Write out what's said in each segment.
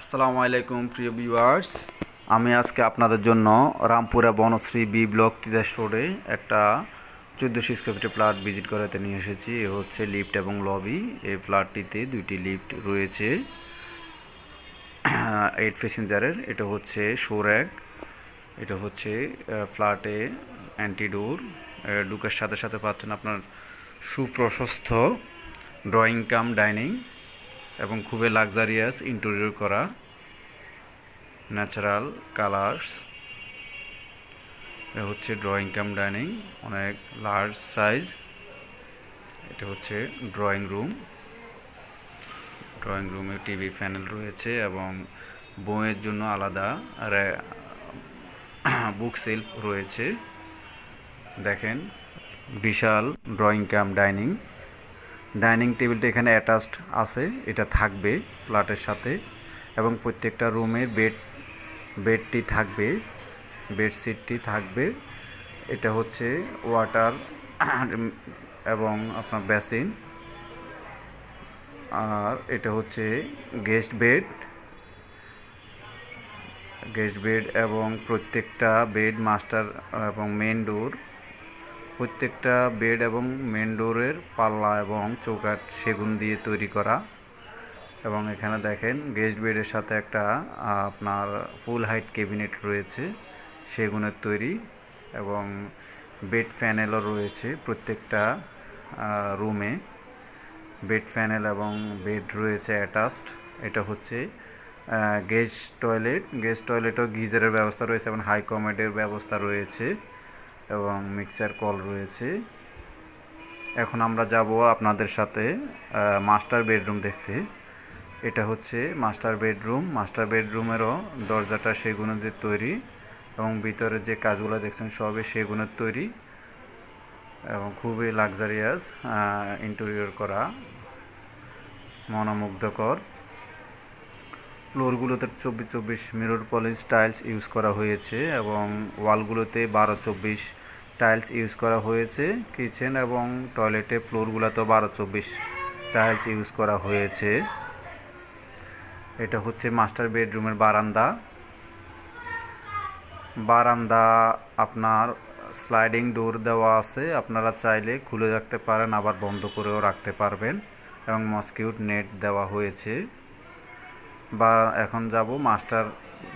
আসসালামু আলাইকুম, প্রিয় ভিউয়ার্স আমি আজকে আপনাদের জন্য রামপুরা বনশ্রী বি ব্লক তিতাস রোডে একটা চোদ্দোশো স্কোয়ার ফিটের ফ্ল্যাট ভিজিট করাতে নিয়ে এসেছি। এ হচ্ছে লিফট এবং লবি এই ফ্ল্যাটটিতে দুইটি লিফট রয়েছে। এইট প্যাসেঞ্জারের এটা হচ্ছে শোর্যাক এটা হচ্ছে ফ্ল্যাটে অ্যান্টিডোর ঢুকার সাথে সাথে পাচ্ছেন আপনার সুপ্রশস্ত ড্রয়িং কাম ডাইনিং এবং খুবই লাক্সারিয়াস ইন্টেরিয়র করা ন্যাচারাল কালার্স এ হচ্ছে ড্রয়িং কাম ডাইনিং অনেক লার্জ সাইজ এটা হচ্ছে ড্রয়িং রুম ড্রয়িং রুমে টিভি প্যানেল রয়েছে এবং বইয়ের জন্য আলাদা আর বুক সেলফ রয়েছে। দেখেন, বিশাল ড্রয়িং কাম ডাইনিং ডাইনিং টেবিলটা এখানে অ্যাটাচড আছে, এটা থাকবে ফ্ল্যাটের সাথে এবং প্রত্যেকটা রুমের বেড, বেডটি থাকবে, বেডশিটটি থাকবে। এটা হচ্ছে ওয়াটার এবং আপনার বেসিন। আর এটা হচ্ছে গেস্ট বেড। গেস্ট বেড এবং প্রত্যেকটা বেড মাস্টার এবং মেন ডোর। প্রত্যেকটা বেড এবং মেন ডোরের পাল্লা এবং চৌকাঠ সেগুন দিয়ে তৈরি করা। এবং এখানে দেখেন গেস্ট বেডের সাথে একটা আপনার ফুল হাইট ক্যাবিনেট রয়েছে সেগুনের তৈরি এবং বেড প্যানেলও রয়েছে প্রত্যেকটা রুমে। বেড প্যানেল এবং বেড রয়েছে অ্যাটাচড। এটা হচ্ছে গেস্ট টয়লেট। গেস্ট টয়লেটও গিজারের ব্যবস্থা রয়েছে এবং হাই কমেডের ব্যবস্থা রয়েছে। এবং মিক্সার কল রয়েছে। এখন আমরা যাব আপনাদের সাথে মাস্টার বেডরুম দেখতে। এটা হচ্ছে মাস্টার বেডরুম মাস্টার বেডরুমেরও দরজাটা সেগুনের তৈরি এবং ভিতরে যে কাজগুলো দেখছেন সবই সেগুনের তৈরি এবং খুবই লাক্সারিয়াস ইন্টেরিয়র করা, মনোমুগ্ধকর। ফ্লোরগুলোতে চব্বিশ চব্বিশ মিরর পলিশ টাইলস ইউজ করা হয়েছে এবং ওয়ালগুলোতে বারো চব্বিশ টাইলস ইউজ করা হয়েছে, কিচেন এবং টয়লেটে ফ্লোরগুলোতেও বারো চব্বিশ টাইলস ইউজ করা হয়েছে। এটা হচ্ছে মাস্টার বেডরুমের বারান্দা। বারান্দা আপনার স্লাইডিং ডোর দেওয়া আছে, আপনারা চাইলে খুলে রাখতে পারেন, আবার বন্ধ করেও রাখতে পারবেন এবং মসকিউট নেট দেওয়া হয়েছে। বা এখন যাব মাস্টার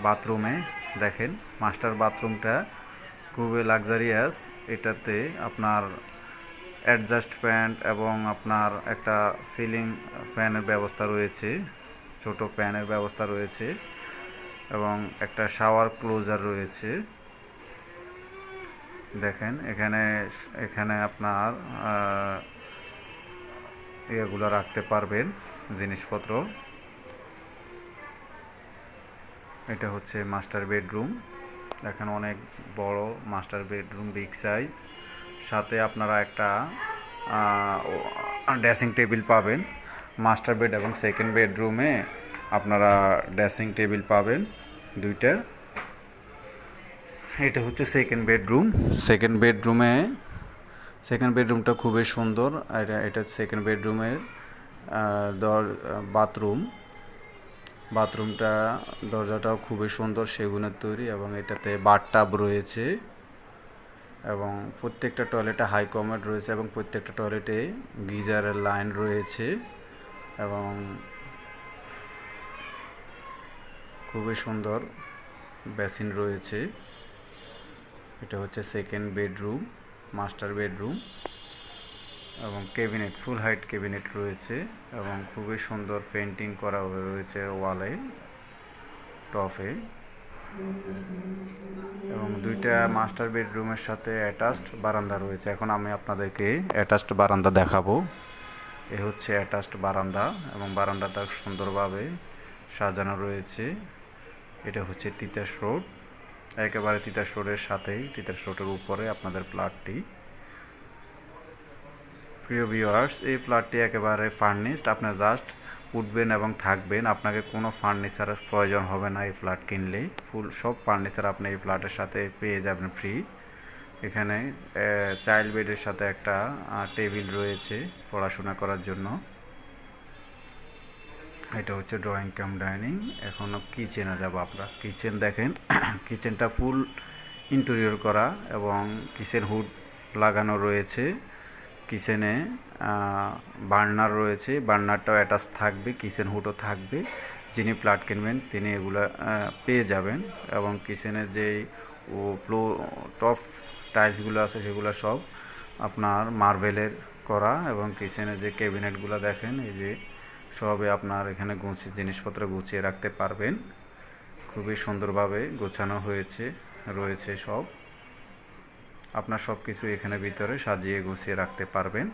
বাথরুমে, দেখেন, মাস্টার বাথরুমটা খুবই লাক্সারিয়াস এটাতে আপনার অ্যাডজাস্ট প্যান্ট এবং আপনার একটা সিলিং ফ্যানের ব্যবস্থা রয়েছে, ছোট ফ্যানের ব্যবস্থা রয়েছে এবং একটা শাওয়ার ক্লোজার রয়েছে। দেখেন, এখানে এখানে আপনার ইয়েগুলো রাখতে পারবেন জিনিসপত্র। এটা হচ্ছে মাস্টার বেডরুম। দেখেন অনেক বড় মাস্টার বেডরুম, বিগ সাইজ। সাথে আপনারা একটা ড্রেসিং টেবিল পাবেন। মাস্টার বেড এবং সেকেন্ড বেডরুমে আপনারা ড্রেসিং টেবিল পাবেন দুইটা। এটা হচ্ছে সেকেন্ড বেডরুম। সেকেন্ড বেডরুমে, সেকেন্ড বেডরুমটা খুবই সুন্দর। এটা এটা সেকেন্ড বেডরুমের দর বাথরুম। বাথরুমটা, দরজাটাও খুবই সুন্দর সেগুনের তৈরি এবং এটাতে বাথটাব রয়েছে এবং প্রত্যেকটা টয়লেটে হাই কমেড রয়েছে এবং প্রত্যেকটা টয়লেটে গিজারের লাইন রয়েছে এবং খুবই সুন্দর বেসিন রয়েছে। এটা হচ্ছে সেকেন্ড বেডরুম মাস্টার বেডরুম এবং ক্যাবিনেট ফুল হাইট ক্যাবিনেট রয়েছে এবং খুবই সুন্দর পেন্টিং করা রয়েছে ওয়ালে টপে এবং দুইটা মাস্টার বেডরুমের সাথে অ্যাটাচড বারান্দা রয়েছে। এখন আমি আপনাদেরকে অ্যাটাচড বারান্দা দেখাবো। এ হচ্ছে অ্যাটাচড বারান্দা এবং বারান্দাটা সুন্দরভাবে সাজানো রয়েছে। এটা হচ্ছে তিতাস রোড। একেবারে তিতাস রোডের সাথেই তিতাস রোডের উপরে আপনাদের প্লাটটি প্রিয় ভিউয়ার্স এই প্লটটি একেবারে ফার্নিশড আপনি জাস্ট উঠবেন এবং থাকবেন। আপনাকে কোনো ফার্নিচারের প্রয়োজন হবে না এই ফ্ল্যাট কিনলেই। ফুল সব ফার্নিচার আপনি এই ফ্ল্যাটের সাথে পেয়ে যাবেন ফ্রি এখানে চাইল্ড বেডের সাথে একটা টেবিল রয়েছে পড়াশোনা করার জন্য। এটা হচ্ছে ড্রয়িং কাম ডাইনিং এখনও কিচেনে যাব আমরা। কিচেন দেখেন কিচেনটা ফুল ইন্টেরিয়র করা এবং কিচেন হুড লাগানো রয়েছে। কিচেনে বার্নার রয়েছে। বার্নারটাও অ্যাটাচ থাকবে, কিচেন হুডও থাকবে। যিনি প্লাট কিনবেন, তিনি এগুলা পেয়ে যাবেন এবং কিচেনের যে ও ফ্লো, টপ টাইলসগুলো আছে সেগুলো সব আপনার মার্বেলের করা এবং কিচেনে যে ক্যাবিনেটগুলো দেখেন, এই যে সবে আপনার এখানে গুছিয়ে জিনিসপত্র গুছিয়ে রাখতে পারবেন। খুবই সুন্দরভাবে গোছানো হয়েছে, রয়েছে সব। আপনার সব কিছু এখানে ভিতরে সাজিয়ে গুছিয়ে রাখতে পারবেন।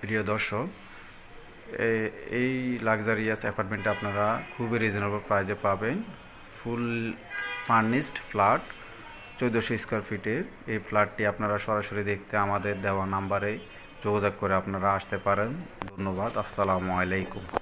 প্রিয় দর্শক এই লাক্সারিয়াস অ্যাপার্টমেন্টটা আপনারা খুবই রিজনেবল প্রাইজে পাবেন। ফুল ফার্নিশড ফ্ল্যাট চৌদ্দশো স্কোয়ার ফিটের এই ফ্ল্যাটটি আপনারা সরাসরি দেখতে আমাদের দেওয়া নাম্বারে যোগাযোগ করে আপনারা আসতে পারেন। ধন্যবাদ, আসসালামু আলাইকুম।